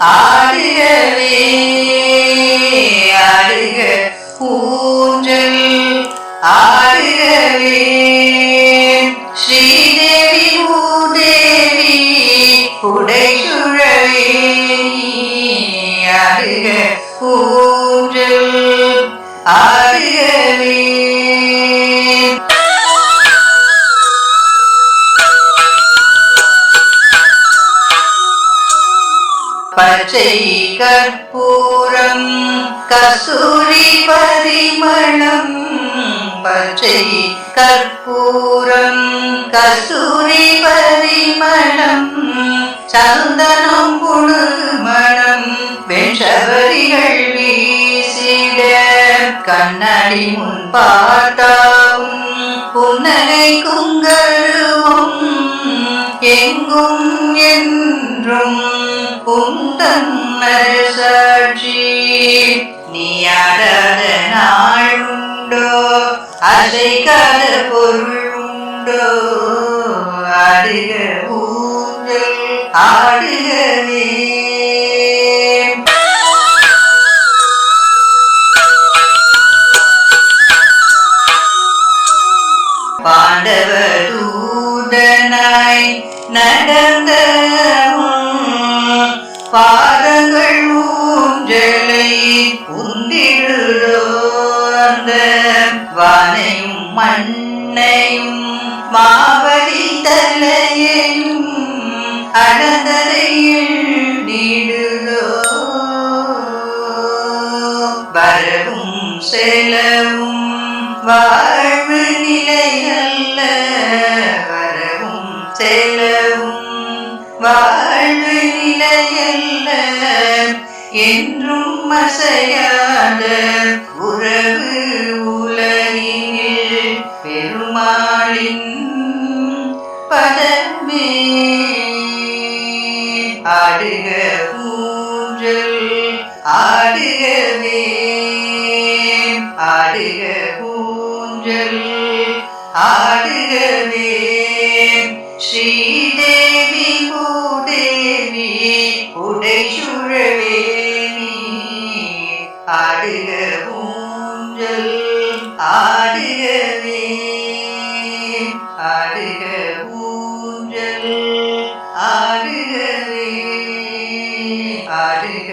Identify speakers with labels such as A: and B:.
A: ஆடுகவே ஆடுக ஊஞ்சல். ஆடுகவே ஸ்ரீதேவி ஊதேவி உடை சுழவே ஆடுக ஊஞ்சல் பச்சை கற்பூரம் கசூரி பரிமளம் பச்சை கற்பூரம் கசூரி பரிமளம் சந்தனம் புழுமணம் வெண்சவரிகள் வீசிட. கண்ணாடி முன் பார்த்தாவும் புன்னகை குங்கருவும். எங்கும் என்றும் குந்தன் சாட்சி நீயாடாத நாள் உண்டோ அசைக்காத பொருள் உண்டோ ஆடுக ஊஞ்சல் ஆடுகவே பாண்டவ தூதனாய் நடந்த பாதங்கள் ஊஞ்சலை உந்திடுதோ வானையும் மண்ணையும் மாவடி தலையையும் அனந்தரையில் நீடுதோ வரவும் செலவும் வாழ்வு வாழ்வு நிலையல்ல என்றும் அசையாத உறவு உலகினில் பெருமாளின் பதமே. ஆடுக ஊஞ்சல் ஆடுகவே ஆடுக ஊஞ்சல் ஆடுகவே ஸ்ரீதேவி பூதேவி உடை சுழவே நீ. ஆடுக ஊஞ்சல் ஆடுகவே ஆடுக ஊஞ்சல் ஆடுகவே ஆடுக